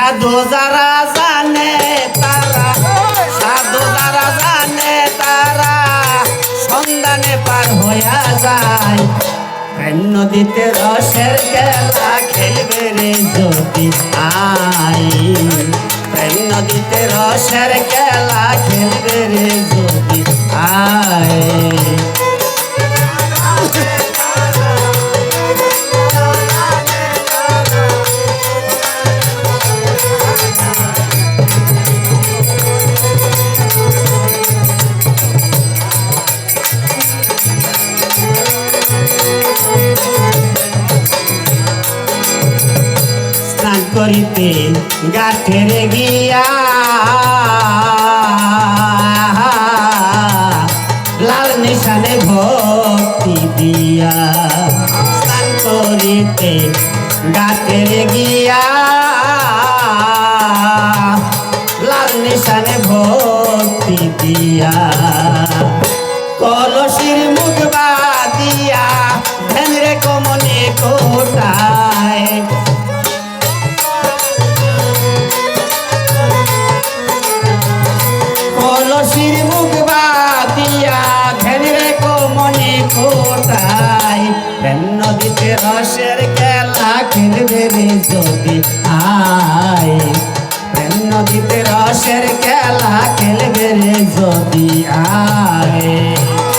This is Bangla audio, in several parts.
সাধু যারা জানে তারা, সাধু যারা জানে তারা, সন্ধানে পার হইয়া যায়। নদীতে রসের খেলা খেলবে রে যদি আই নদীতে রসের খেলা খেলবে করিতে গাঠের গিয়া লাল নিশানে ভক্তি দিয়া স্নান করিতে গাঠের গিয়া লাল নিশানে ভক্তি দিয়া কলসির মুখ দিয়া ধ্যান রে কমনে কোটায় নদীতে রসের খেলা খেলবে রে যদি আয়। প্রেম নদীতে রসের খেলা খেলবে রে যদি আয়।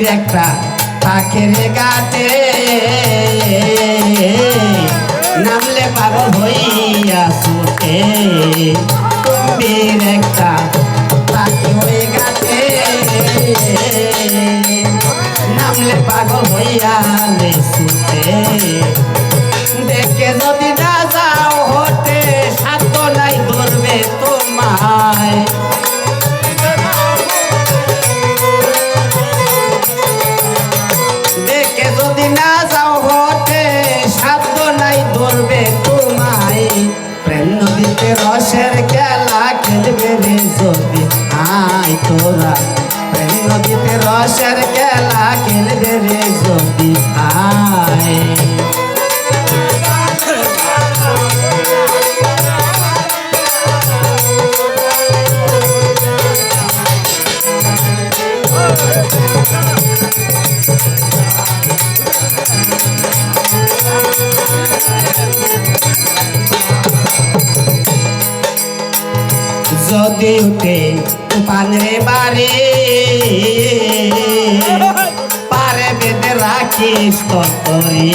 কুম্বির একটা, পাখের গাতে। নামলে পাগল হইয়া ছুটে কুম্বির একটা পাখি হয়ে গাতে। নামলে পাগল হইয়া ছুটে দেখে যদি না যাও, হতে সাধ্য নাই ধরবে তোমায়। যদি উঠে পানে বাড়ি, পারে বেঁধে রাখিস তরি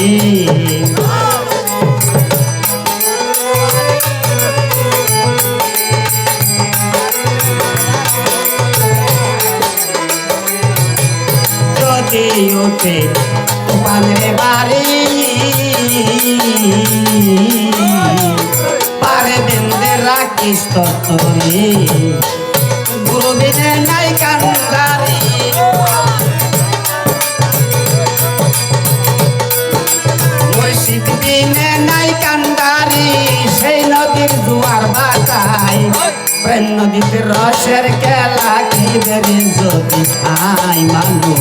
যদি উঠে পানে বাড়ি, পারে বেঁধে রাখিস তরি গুরু বিনে নাই কান্দারি। মুর্শিদ বিনে নাই কান্দারি, সেই নদীর দুয়ার বাটাই প্রেম নদীতে রসের খেলা খেলবে রে যদি আই মানু?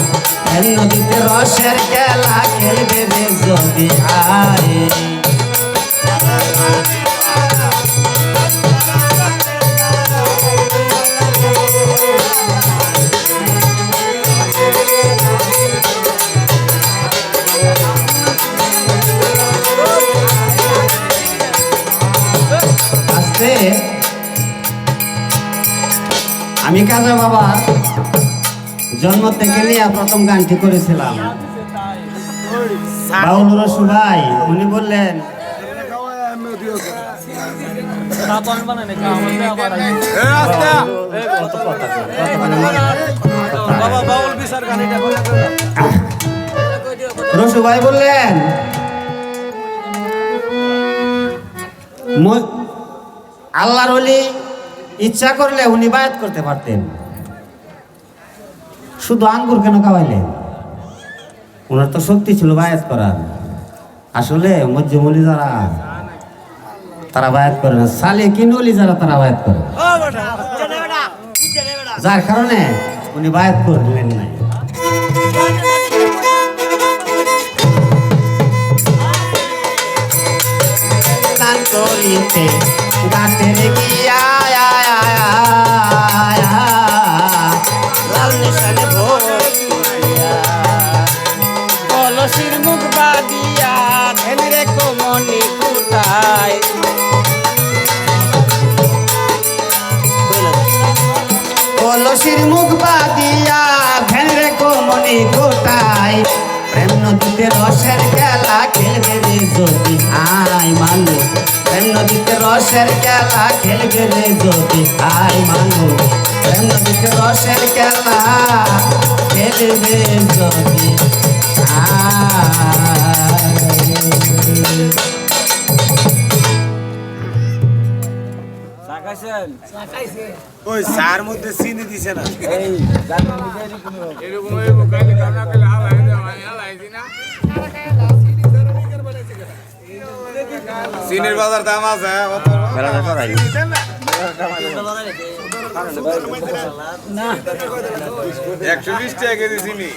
প্রেম নদীতে রসের খেলা খেলবে রে যদি আয়? আমি কাজা বাবা জন্ম থেকে নিয়ে প্রথম গানটি করেছিলাম। বাউল রসু ভাই, উনি বললেন, রসু ভাই বললেন আল্লাহর হলি ইচ্ছা করলে উনি বায়াত করতে পারতেন। শুধু আঙ্গুর কেন খাওয়াইলেন? ওনার তো শক্তি ছিল বায়াত করার। আসলে মজ্জমলি যারা তারা বায়াত করে না। সালে কিনলি যারা তারা বায়াত করে যার কারণে উনি বায়াত করলেন নাই দান করিতে গাছের গিয়া কুটায় প্রেম নদীতে রসের খেলা খেলবে রে যদি আই মানু প্রেম নদীতে রসের খেলা খেলবে রে যদি আই মানু প্রেম নদীতে রসের খেলা খেলবে যদি আই ওই সার মধ্যে চিনি দিছে না। চিনির বাজার দাম আছে একশো বিশ টাকা কেজি চিনি।